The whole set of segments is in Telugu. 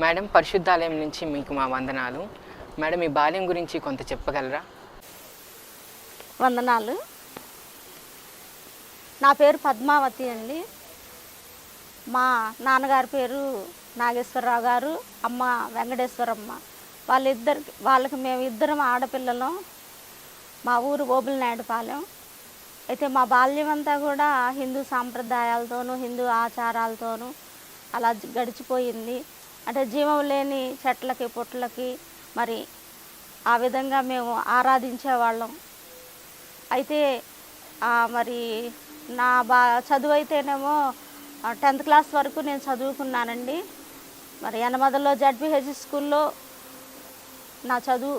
మేడం పరిశుద్ధాలయం నుంచి మీకు మా వందనాలు. మేడం మీ బాల్యం గురించి కొంత చెప్పగలరా? వందనాలు. నా పేరు పద్మావతి అండి. మా నాన్నగారి పేరు నాగేశ్వరరావు గారు అమ్మ వెంకటేశ్వరమ్మ. వాళ్ళిద్దరికి వాళ్ళకి మేము ఇద్దరం ఆడపిల్లలం. మా ఊరు ఓబులనాయుడుపాలెం అయితే మా బాల్యం అంతా కూడా హిందూ సాంప్రదాయాలతోనూ హిందూ ఆచారాలతోనూ అలా గడిచిపోయింది. అంటే జీవం లేని చెట్లకి పుట్లకి మరి ఆ విధంగా మేము ఆరాధించేవాళ్ళం అయితే మరి నా బా చదువు అయితేనేమో టెన్త్ క్లాస్ వరకు నేను చదువుకున్నానండి. మరి ఎనమదలో జడ్పిహెచ్ స్కూల్లో నా చదువు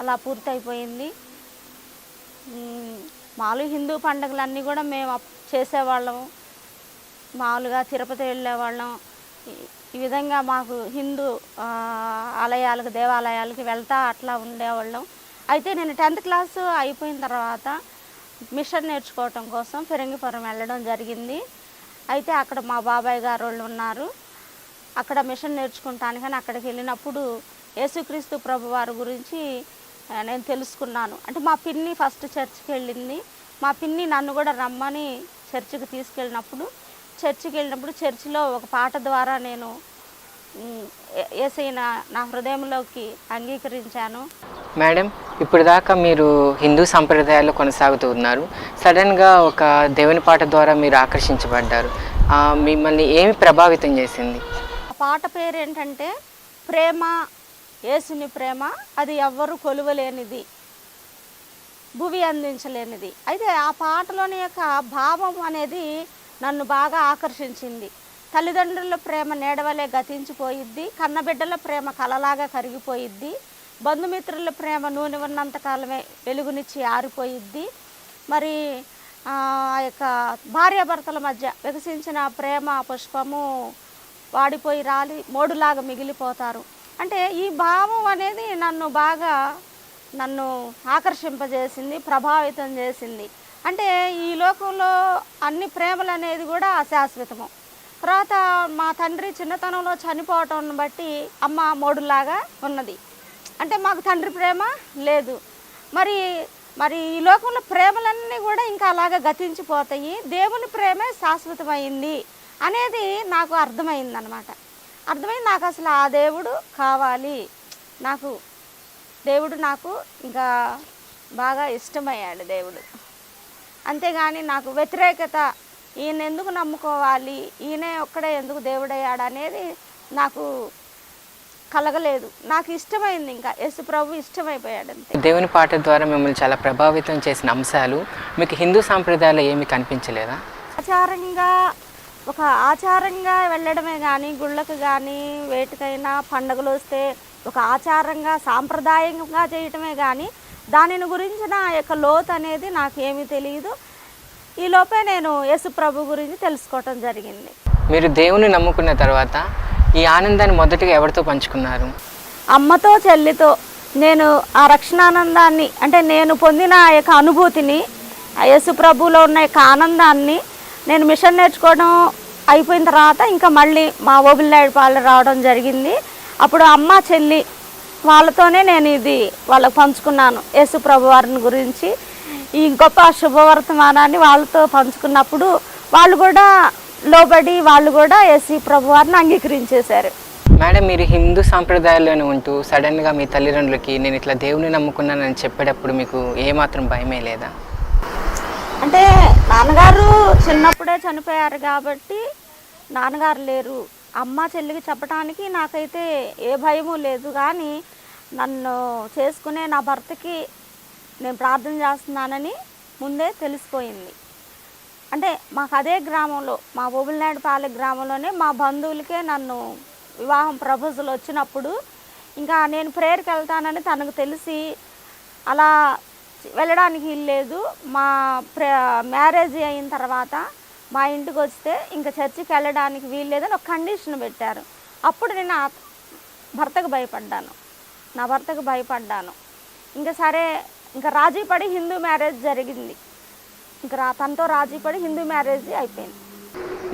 అలా పూర్తయిపోయింది. మ్, మామూలు హిందూ పండుగలన్నీ కూడా మేము చేసేవాళ్ళం. మామూలుగా తిరుపతి వెళ్ళేవాళ్ళం. ఈ- ఈ విధంగా మాకు హిందూ ఆలయాలకు దేవాలయాలకు వెళ్తా అట్లా ఉండేవాళ్ళం. అయితే నేను టెన్త్ క్లాసు అయిపోయిన తర్వాత మిషన్ నేర్చుకోవటం కోసం ఫిరంగిపురం వెళ్ళడం జరిగింది. అయితే అక్కడ మా బాబాయ్ గారు వాళ్ళు ఉన్నారు. అక్కడ మిషన్ నేర్చుకుంటానికని అక్కడికి వెళ్ళినప్పుడు యేసుక్రీస్తు ప్రభు వారి గురించి నేను తెలుసుకున్నాను. అంటే మా పిన్ని ఫస్ట్ చర్చికి వెళ్ళింది. మా పిన్ని నన్ను కూడా రమ్మని చర్చికి తీసుకెళ్ళినప్పుడు చర్చికి వెళ్ళినప్పుడు చర్చిలో ఒక పాట ద్వారా నేను ఉమ్, ఏ- యేసయ్య నా హృదయంలోకి అంగీకరించాను. మేడం ఇప్పుడు దాకా మీరు హిందూ సంప్రదాయాల్లో కొనసాగుతూ ఉన్నారు. సడన్గా ఒక దేవుని పాట ద్వారా మీరు ఆకర్షించబడ్డారు. మిమ్మల్ని ఏమి ప్రభావితం చేసింది? ఆ పాట పేరు ఏంటంటే ప్రేమ యేసుని ప్రేమ అది ఎవ్వరు కొలువలేనిది భువి అందించలేనిది. అయితే ఆ పాటలోని యొక్క భావం అనేది నన్ను బాగా ఆకర్షించింది. తల్లిదండ్రుల ప్రేమ నేడవలే గతించిపోయిద్ది కన్నబిడ్డల ప్రేమ కలలాగా కరిగిపోయిద్ది బంధుమిత్రుల ప్రేమ నూనె ఉన్నంత కాలమే వెలుగునిచ్చి ఆరిపోయిద్ది. మరి ఆ ఆ యొక్క భార్యాభర్తల మధ్య వికసించిన ప్రేమ పుష్పము వాడిపోయి రాలి మోడులాగా మిగిలిపోతారు. అంటే ఈ భావం అనేది నన్ను బాగా నన్ను ఆకర్షింపజేసింది ప్రభావితం చేసింది. అంటే ఈ లోకంలో అన్ని ప్రేమలు అనేది కూడా అశాశ్వతము. తర్వాత మా తండ్రి చిన్నతనంలో చనిపోవటం బట్టి అమ్మ మోడులాగా ఉన్నది. అంటే మాకు తండ్రి ప్రేమ లేదు. మరి మరి ఈ లోకంలో ప్రేమలన్నీ కూడా ఇంకా అలాగా గతించిపోతాయి. దేవుని ప్రేమే శాశ్వతమైంది అనేది నాకు అర్థమైంది అనమాట అర్థమైంది. నాకు అసలు ఆ దేవుడు కావాలి. నాకు దేవుడు నాకు ఇంకా బాగా ఇష్టమయ్యాడు దేవుడు. అంతేగాని నాకు వ్యతిరేకత ఈయన ఎందుకు నమ్ముకోవాలి ఈయనే ఒక్కడే ఎందుకు దేవుడయ్యాడు అనేది నాకు కలగలేదు. నాకు ఇష్టమైంది ఇంకా. యేసు ప్రభు ఇష్టమైపోయాడు అంతే. దేవుని పాట ద్వారా మిమ్మల్ని చాలా ప్రభావితం చేసిన అంశాలు మీకు హిందూ సాంప్రదాయాల్లో ఏమీ కనిపించలేదా? ఆచారంగా ఒక ఆచారంగా వెళ్ళడమే కానీ గుళ్ళకు కానీ వేటికైనా పండుగలు వస్తే ఒక ఆచారంగా సాంప్రదాయంగా చేయటమే కానీ దానిని గురించిన యొక్క లోతు అనేది నాకేమీ తెలియదు ఈ లోపే నేను యేసు ప్రభు గురించి తెలుసుకోవటం జరిగింది. మీరు దేవుని నమ్ముకున్న తర్వాత ఈ ఆనందాన్ని మొదటిగా ఎవరితో పంచుకున్నారు? అమ్మతో చెల్లితో నేను ఆ రక్షణానందాన్ని అంటే నేను పొందిన ఆ యొక్క అనుభూతిని ఆ యేసు ప్రభువులో ఉన్న యొక్క ఆనందాన్ని నేను మిషన్ నేర్చుకోవడం అయిపోయిన తర్వాత ఇంకా మళ్ళీ మా ఓబిల్లాడి పాలు రావడం జరిగింది. అప్పుడు అమ్మ చెల్లి వాళ్ళతోనే నేను ఇది వాళ్ళకు పంచుకున్నాను యేసు ప్రభు వారిని గురించి. ఈ గొప్ప శుభవర్తమానాన్ని వాళ్ళతో పంచుకున్నప్పుడు వాళ్ళు కూడా లోబడి వాళ్ళు కూడా ఏసీ ప్రభు వారిని అంగీకరించేశారు. మేడం మీరు హిందూ సాంప్రదాయాల్లోనే ఉంటూ సడన్గా మీ తల్లిదండ్రులకి నేను ఇట్లా దేవుని నమ్ముకున్నానని చెప్పేటప్పుడు మీకు ఏమాత్రం భయమే లేదా? అంటే నాన్నగారు చిన్నప్పుడే చనిపోయారు కాబట్టి నాన్నగారు లేరు. అమ్మ చెల్లికి చెప్పడానికి నాకైతే ఏ భయము లేదు కానీ నన్ను చేసుకునే నా భర్తకి నేను ప్రార్థన చేస్తున్నానని ముందే తెలిసిపోయింది. అంటే మాకు అదే గ్రామంలో మా పాలె గ్రామంలోనే మా బంధువులకే నన్ను వివాహం ప్రపోజల్ వచ్చినప్పుడు ఇంకా నేను ప్రేయర్కి వెళ్తానని తనకు తెలిసి అలా వెళ్ళడానికి లేదు. మా ప్ర మ్యారేజ్ అయిన తర్వాత మా ఇంటికి వస్తే ఇంకా చర్చికి వెళ్ళడానికి వీల్లేదని ఒక కండిషన్ పెట్టారు. అప్పుడు నేను భర్తకు భయపడ్డాను. నా భర్తకు భయపడ్డాను. ఇంకా సరే ఇంకా రాజీ పడి హిందూ మ్యారేజ్ జరిగింది. ఇంకా తనతో రాజీ పడి హిందూ మ్యారేజ్ అయిపోయింది.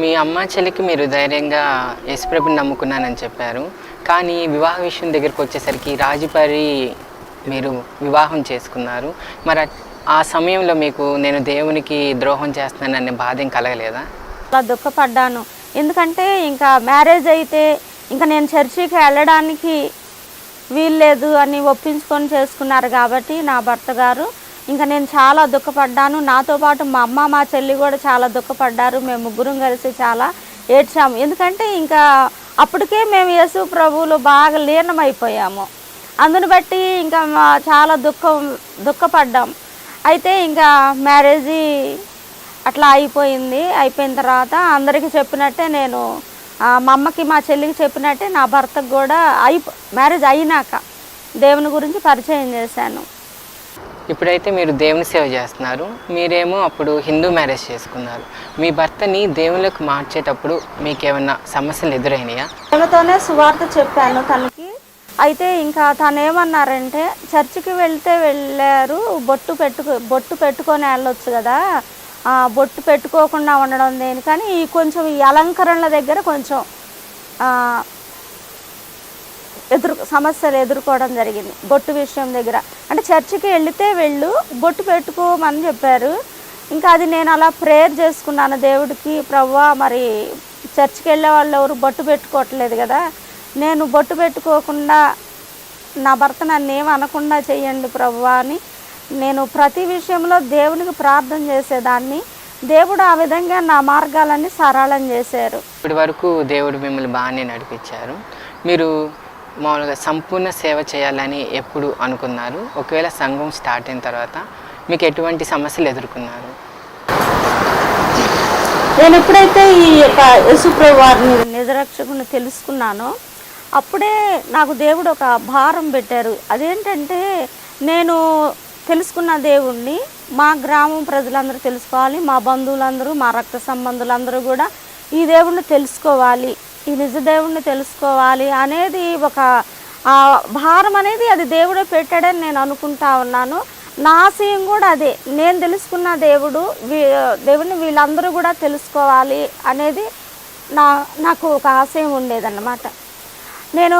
మీ అమ్మ చెల్లికి మీరు ధైర్యంగా యేసుప్రభుని నమ్ముకున్నానని చెప్పారు. కానీ వివాహ విషయం దగ్గరికి వచ్చేసరికి రాజుపరి మీరు వివాహం చేసుకున్నారు. మరి ఆ సమయంలో మీకు నేను దేవునికి ద్రోహం చేస్తున్నాననే బాధ ఏం కలగలేదా? అలా దుఃఖపడ్డాను. ఎందుకంటే ఇంకా మ్యారేజ్ అయితే ఇంకా నేను చర్చికి వెళ్ళడానికి వీల్లేదు అని ఒప్పించుకొని చేసుకున్నారు కాబట్టి నా భర్త గారు. ఇంకా నేను చాలా దుఃఖపడ్డాను. నాతో పాటు మా అమ్మ మా చెల్లి కూడా చాలా దుఃఖపడ్డారు. మేము ముగ్గురం కలిసి చాలా ఏడ్చాము. ఎందుకంటే ఇంకా అప్పటికే మేము యేసు ప్రభువులు బాగా లీనమైపోయాము. అందుని బట్టి ఇంకా మా- చాలా దుఃఖం దుఃఖపడ్డాం. అయితే ఇంకా మ్యారేజీ అట్లా అయిపోయింది. అయిపోయిన తర్వాత అందరికీ చెప్పినట్టే నేను ఆ, మా అమ్మకి మా చెల్లికి చెప్పినట్టే నా భర్తకు కూడా అయి మ్యారేజ్ అయినాక దేవుని గురించి పరిచయం చేశాను. ఇప్పుడైతే మీరు దేవుని సేవ చేస్తున్నారు. మీరేమో అప్పుడు హిందూ మ్యారేజ్ చేసుకున్నారు. మీ భర్తని దేవుళ్ళకి మార్చేటప్పుడు మీకు ఏమైనా సమస్యలు ఎదురైనాయా? తనతోనే సువార్త చెప్పాను. తనకి అయితే ఇంకా తను ఏమన్నారంటే చర్చికి వెళ్తే వెళ్ళారు బొట్టు పెట్టుకు బొట్టు పెట్టుకొని వెళ్ళొచ్చు కదా. బొట్టు పెట్టుకోకుండా ఉండడం దేని కానీ ఈ కొంచెం ఈ అలంకరణల దగ్గర కొంచెం ఎదురు సమస్యలు ఎదుర్కోవడం జరిగింది బొట్టు విషయం దగ్గర. అంటే చర్చికి వెళితే వెళ్ళు బొట్టు పెట్టుకోమని చెప్పారు. ఇంకా అది నేను అలా ప్రేయర్ చేసుకున్నాను దేవుడికి ప్రవ్వా మరి చర్చికి వెళ్ళే వాళ్ళు ఎవరు బొట్టు పెట్టుకోవట్లేదు కదా. నేను బొట్టు పెట్టుకోకుండా నా భర్త నన్ను ఏం అనకుండా చెయ్యండి ప్రవ్వా అని నేను ప్రతి విషయంలో దేవునికి ప్రార్థన చేసేదాన్ని. దేవుడు ఆ విధంగా నా మార్గాలన్నీ సరళం చేశారు. ఇప్పటి వరకు దేవుడు మిమ్మల్ని బాగానే నడిపించారు. మీరు మామూలుగా సంపూర్ణ సేవ చేయాలని ఎప్పుడు అనుకున్నారు. ఒకవేళ సంఘం స్టార్ట్ అయిన తర్వాత మీకు ఎటువంటి సమస్యలు ఎదుర్కొన్నారు? నేను ఎప్పుడైతే ఈ యొక్క యేసుప్రభు వారిని నిజరక్షకుని తెలుసుకున్నానో అప్పుడే నాకు దేవుడు ఒక భారం పెట్టారు. అదేంటంటే నేను తెలుసుకున్న దేవుణ్ణి మా గ్రామం ప్రజలందరూ తెలుసుకోవాలి మా బంధువులందరూ మా రక్త సంబంధులందరూ కూడా ఈ దేవుణ్ణి తెలుసుకోవాలి ఈ నిజ దేవుణ్ణి తెలుసుకోవాలి అనేది ఒక ఆ భారం అనేది అది దేవుడే పెట్టాడని నేను అనుకుంటా ఉన్నాను. నా ఆశయం కూడా అదే. నేను తెలుసుకున్న దేవుడు వీ- దేవుడిని వీళ్ళందరూ కూడా తెలుసుకోవాలి అనేది నా నాకు ఒక ఆశయం ఉండేదన్నమాట. నేను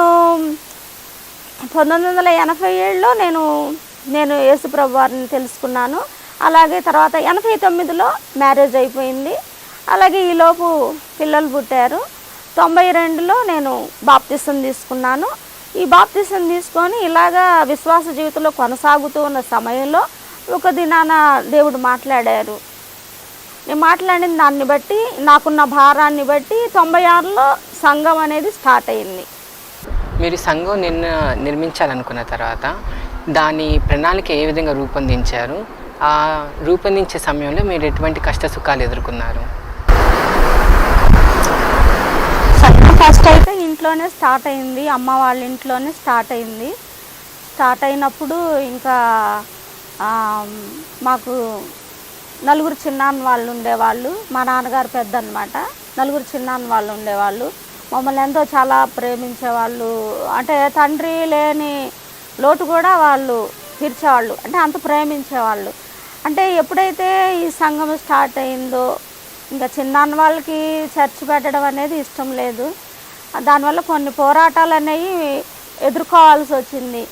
పంతొమ్మిది వందల ఎనభై ఏడులో నేను నేను యేసుప్రభు వారిని తెలుసుకున్నాను. అలాగే తర్వాత ఎనభై తొమ్మిదిలో మ్యారేజ్ అయిపోయింది. అలాగే ఈలోపు పిల్లలు పుట్టారు. తొంభై రెండులో నేను బాప్తిసం తీసుకున్నాను. ఈ బాప్తిసం తీసుకొని ఇలాగా విశ్వాస జీవితంలో కొనసాగుతూ ఉన్న సమయంలో ఒక దినాన దేవుడు మాట్లాడారు. నేను మాట్లాడిన దాన్ని బట్టి నాకున్న భారాన్ని బట్టి తొంభై ఆరులో సంఘం అనేది స్టార్ట్ అయింది. మీరు సంఘం నిన్న నిర్మించాలనుకున్న తర్వాత దాని ప్రణాళిక ఏ విధంగా రూపొందించారు? ఆ రూపొందించే సమయంలో మీరు ఎటువంటి కష్ట సుఖాలు ఎదుర్కొన్నారు? సంఘం ఫస్ట్ అయితే ఇంట్లోనే స్టార్ట్ అయింది. అమ్మ వాళ్ళ ఇంట్లోనే స్టార్ట్ అయింది. స్టార్ట్ అయినప్పుడు ఇంకా మాకు నలుగురు చిన్నాన్న వాళ్ళు ఉండేవాళ్ళు. మా నాన్నగారు పెద్ద అనమాట నలుగురు చిన్నాన్న వాళ్ళు ఉండేవాళ్ళు. మమ్మల్ని ఎంతో చాలా ప్రేమించేవాళ్ళు అంటే తండ్రి లేని లోటు కూడా వాళ్ళు తీర్చేవాళ్ళు అంటే అంత ప్రేమించేవాళ్ళు. అంటే ఎప్పుడైతే ఈ సంఘం స్టార్ట్ అయిందో ఇంకా చిన్నాన్న వాళ్ళకి చర్చ్ పెట్టడం అనేది ఇష్టం లేదు. దానివల్ల కొన్ని పోరాటాలు అనేవి ఎదుర్కోవాల్సి వచ్చింది.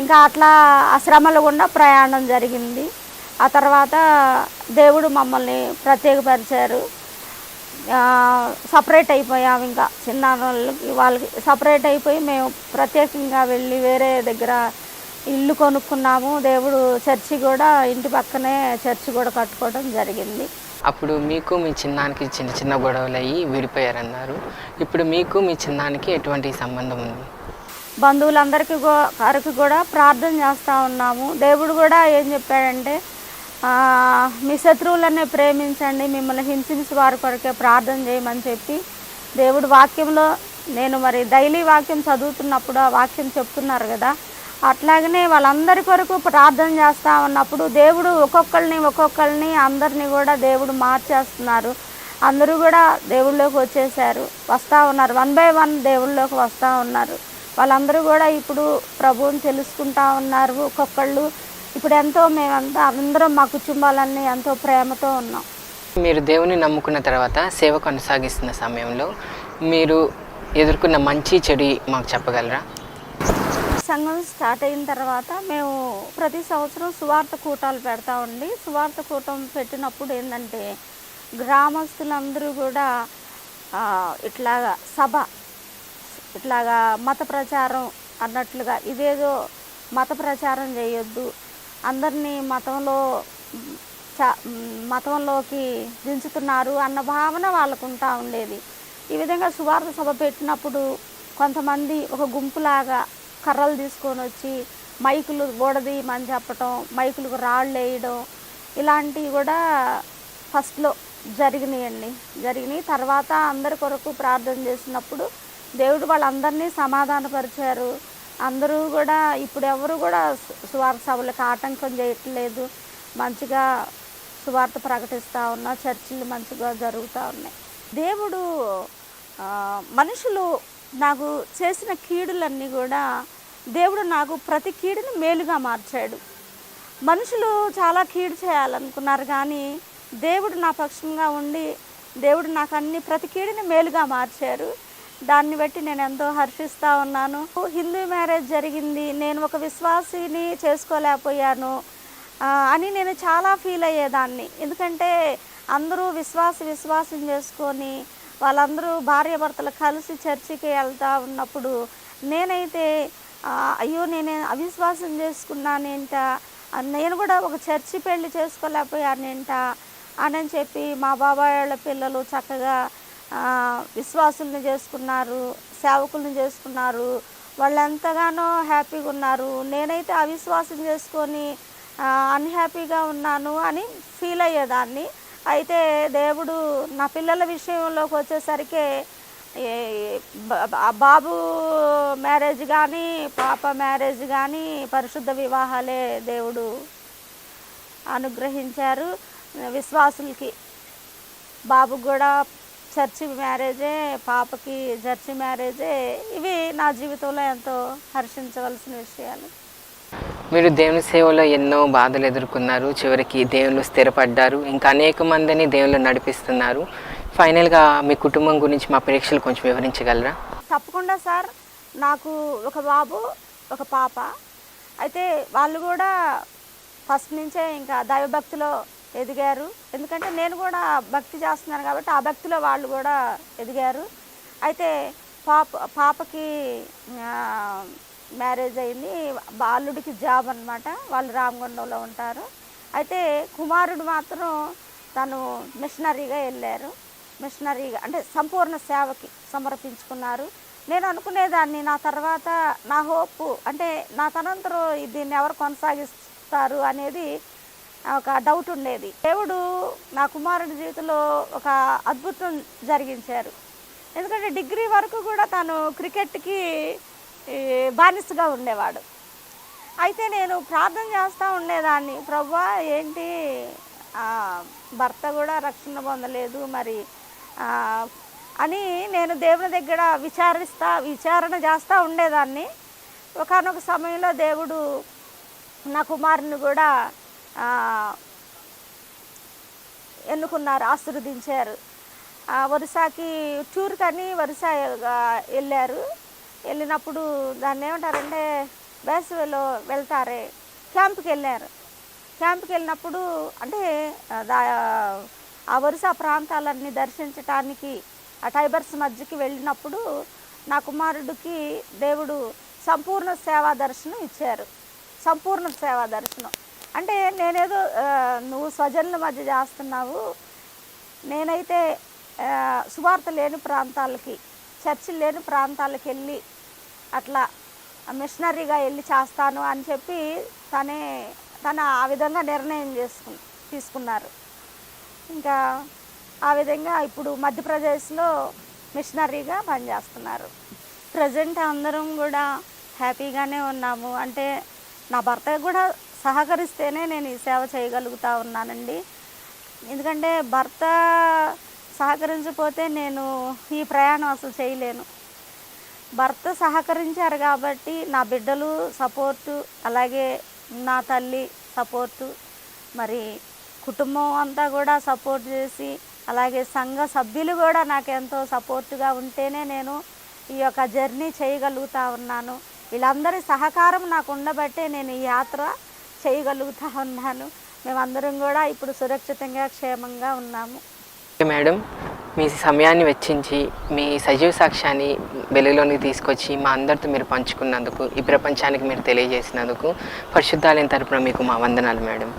ఇంకా అట్లా ఆ శ్రమల గుండా ప్రయాణం జరిగింది. ఆ తర్వాత దేవుడు మమ్మల్ని ప్రత్యేకపరిచారు. సపరేట్ అయిపోయాం ఇంకా. చిన్న వాళ్ళకి వాళ్ళకి సపరేట్ అయిపోయి మేము ప్రత్యేకంగా వెళ్ళి వేరే దగ్గర ఇల్లు కొనుక్కున్నాము. దేవుడు చర్చి కూడా ఇంటి పక్కనే చర్చి కూడా కట్టుకోవడం జరిగింది. అప్పుడు మీకు మీ చిన్నానికి చిన్న చిన్న గొడవలు అయ్యి విడిపోయారన్నారు. ఇప్పుడు మీకు మీ చిన్నానికి ఎటువంటి సంబంధం ఉంది? బంధువులందరికీ వారికి కూడా ప్రార్థన చేస్తూ ఉన్నాము. దేవుడు కూడా ఏం చెప్పాడంటే మీ శత్రువులనే ప్రేమించండి మిమ్మల్ని హింసించి వారి కొరకే ప్రార్థన చేయమని చెప్పి దేవుడు వాక్యంలో నేను మరి డైలీ వాక్యం చదువుతున్నప్పుడు ఆ వాక్యం చెప్తున్నారు కదా అట్లాగనే వాళ్ళందరి కొరకు ప్రార్థన చేస్తూ ఉన్నప్పుడు దేవుడు ఒక్కొక్కరిని ఒక్కొక్కరిని అందరినీ కూడా దేవుడు మార్చేస్తున్నారు. అందరూ కూడా దేవుళ్ళలోకి వచ్చేసారు వస్తూ ఉన్నారు. వన్ బై వన్ దేవుళ్ళలోకి వస్తూ ఉన్నారు. వాళ్ళందరూ కూడా ఇప్పుడు ప్రభువుని తెలుసుకుంటా ఉన్నారు. ఒక్కొక్కళ్ళు ఇప్పుడు ఎంతో మేమంతా అందరం మా కుటుంబాలన్నీ ఎంతో ప్రేమతో ఉన్నాం. మీరు దేవుని నమ్ముకున్న తర్వాత సేవ కొనసాగిస్తున్న సమయంలో మీరు ఎదుర్కొన్న మంచి చెడు మాకు చెప్పగలరా? సంఘం స్టార్ట్ అయిన తర్వాత మేము ప్రతి సంవత్సరం సువార్త కూటాలు పెడతా ఉండి సువార్త కూటం పెట్టినప్పుడు ఏంటంటే గ్రామస్తులందరూ కూడా ఇట్లాగా సభ ఇట్లాగా మత ప్రచారం అన్నట్లుగా ఇదేదో మత ప్రచారం చేయొద్దు అందరినీ మతంలో మతంలోకి దించుతున్నారు అన్న భావన వాళ్ళకు ఉంటా ఉండేది. ఈ విధంగా సువార్త సభ పెట్టినప్పుడు కొంతమంది ఒక గుంపులాగా కర్రలు తీసుకొని వచ్చి మైకులు బోడదీయమని చెప్పటం మైకులకు రాళ్ళు వేయడం ఇలాంటివి కూడా ఫస్ట్లో జరిగినాయండి. జరిగినాయి. తర్వాత అందరి కొరకు ప్రార్థన చేసినప్పుడు దేవుడు వాళ్ళందరినీ సమాధానపరిచారు. అందరూ కూడా ఇప్పుడు ఎవరు కూడా సు- సువార్త సభలకు ఆటంకం చేయట్లేదు. మంచిగా సువార్త ప్రకటిస్తూ ఉన్నా చర్చిలు మంచిగా జరుగుతూ ఉన్నాయి. దేవుడు మనుషులు నాకు చేసిన కీడులన్నీ కూడా దేవుడు నాకు ప్రతి కీడుని మేలుగా మార్చాడు. మనుషులు చాలా కీడు చేయాలనుకున్నారు కానీ దేవుడు నా పక్షంగా ఉండి దేవుడు నాకు అన్ని ప్రతి కీడుని మేలుగా మార్చారు. దాన్ని బట్టి నేను ఎంతో హర్షిస్తూ ఉన్నాను. హిందూ మ్యారేజ్ జరిగింది. నేను ఒక విశ్వాసిని చేసుకోలేకపోయాను అని నేను చాలా ఫీల్ అయ్యేదాన్ని. ఎందుకంటే అందరూ విశ్వాస విశ్వాసం చేసుకొని వాళ్ళందరూ భార్యాభర్తలు కలిసి చర్చికి వెళ్తూ ఉన్నప్పుడు నేనైతే అయ్యో నేను అవిశ్వాసం చేసుకున్నానేంట నేను కూడా ఒక చర్చి పెళ్ళి చేసుకోలేకపోయానేంట అని చెప్పి మా బాబాయ్ వాళ్ళ పిల్లలు చక్కగా విశ్వాసుల్ని చేసుకున్నారు సేవకుల్ని చేసుకున్నారు వాళ్ళు ఎంతగానో హ్యాపీగా ఉన్నారు. నేనైతే అవిశ్వాసం చేసుకొని అన్హ్యాపీగా ఉన్నాను అని ఫీల్ అయ్యేదాన్ని. అయితే దేవుడు నా పిల్లల విషయంలోకి వచ్చేసరికి బాబు మ్యారేజ్ కానీ పాప మ్యారేజ్ కానీ పరిశుద్ధ వివాహాలే దేవుడు అనుగ్రహించారు విశ్వాసులకి. బాబు కూడా చర్చి మ్యారేజే పాపకి చర్చి మ్యారేజే ఇవి నా జీవితంలో ఎంతో హర్షించవలసిన విషయాలు. మీరు దేవుని సేవలో ఎన్నో బాధలు ఎదుర్కొన్నారు. చివరికి దేవుళ్ళు స్థిరపడ్డారు. ఇంకా అనేక మందిని దేవుళ్ళు నడిపిస్తున్నారు. ఫైనల్గా మీ కుటుంబం గురించి మా ప్రేక్షకులు కొంచెం వివరించగలరా? తప్పకుండా సార్. నాకు ఒక బాబు ఒక పాప. అయితే వాళ్ళు కూడా ఫస్ట్ నుంచే ఇంకా దైవభక్తిలో ఎదిగారు. ఎందుకంటే నేను కూడా భక్తి చేస్తున్నాను కాబట్టి ఆ భక్తిలో వాళ్ళు కూడా ఎదిగారు. అయితే పాప పాపకి మ్యారేజ్ అయింది. బాలుడికి జాబ్ అన్నమాట. వాళ్ళు రామగుండంలో ఉంటారు. అయితే కుమారుడు మాత్రం తను మిషనరీగా వెళ్ళారు. మిషనరీగా అంటే సంపూర్ణ సేవకి సమర్పించుకున్నారు. నేను అనుకునేదాన్ని నా తర్వాత నా హోప్ అంటే నా తనంతరం దీన్ని ఎవరు కొనసాగిస్తారు అనేది ఒక డౌట్ ఉండేది. దేవుడు నా కుమారుడి జీవితంలో ఒక అద్భుతం జరిగించారు. ఎందుకంటే డిగ్రీ వరకు కూడా తను క్రికెట్కి బానిసగా ఉండేవాడు. అయితే నేను ప్రార్థన చేస్తూ ఉండేదాన్ని. ప్రభా ఏంటి? భర్త కూడా రక్షణ పొందలేదు మరి అని నేను దేవుని దగ్గర విచారిస్తా విచారణ చేస్తూ ఉండేదాన్ని. ఒకనొక సమయంలో దేవుడు నా కుమారుని కూడా ఎన్నుకున్నారు ఆశీర్వదించారు. ఆ, వరుసకి టూర్ కానీ వరుస వెళ్ళారు. వెళ్ళినప్పుడు దాన్ని ఏమంటారంటే వేసవిలో వెళ్తారే క్యాంప్కి వెళ్ళారు. క్యాంప్కి వెళ్ళినప్పుడు అంటే దా- ఆ వరుస ప్రాంతాలన్నీ దర్శించటానికి ఆ టైబర్స్ మధ్యకి వెళ్ళినప్పుడు నా కుమారుడికి దేవుడు సంపూర్ణ సేవా దర్శనం ఇచ్చారు. సంపూర్ణ సేవా దర్శనం. అంటే నేనేదో నువ్వు స్వజనుల మధ్య చేస్తున్నావు. నేనైతే సువార్త లేని ప్రాంతాలకి చర్చి లేని ప్రాంతాలకు వెళ్ళి అట్లా మిషనరీగా వెళ్ళి చేస్తాను అని చెప్పి తనే తను ఆ విధంగా నిర్ణయం చేసుకు తీసుకున్నారు. ఇంకా ఆ విధంగా ఇప్పుడు మధ్యప్రదేశ్లో మిషనరీగా పనిచేస్తున్నారు. ప్రజెంట్ అందరం కూడా హ్యాపీగానే ఉన్నాము. అంటే నా భర్త కూడా సహకరిస్తేనే నేను ఈ సేవ చేయగలుగుతా ఉన్నానండి. ఎందుకంటే భర్త సహకరించకపోతే నేను ఈ ప్రయాణం అసలు చేయలేను. భర్త సహకరించారు కాబట్టి నా బిడ్డలు సపోర్టు అలాగే నా తల్లి సపోర్టు మరి కుటుంబం అంతా కూడా సపోర్ట్ చేసి అలాగే సంఘ సభ్యులు కూడా నాకు ఎంతో సపోర్టుగా ఉంటేనే నేను ఈ యొక్క జర్నీ చేయగలుగుతా ఉన్నాను. వీళ్ళందరి సహకారం నాకు ఉండబట్టే నేను ఈ యాత్ర చేయగలుగుతా ఉన్నాను. మేమందరం కూడా ఇప్పుడు సురక్షితంగా క్షేమంగా ఉన్నాము. Okay madam. మీ సమయాన్ని వెచ్చించి మీ సజీవ సాక్ష్యాన్ని వెలుగులోనికి తీసుకొచ్చి మా అందరితో మీరు పంచుకున్నందుకు ఈ ప్రపంచానికి మీరు తెలియజేసినందుకు పరిశుద్ధాలైన తరపున మీకు మా వందనాలు మేడం.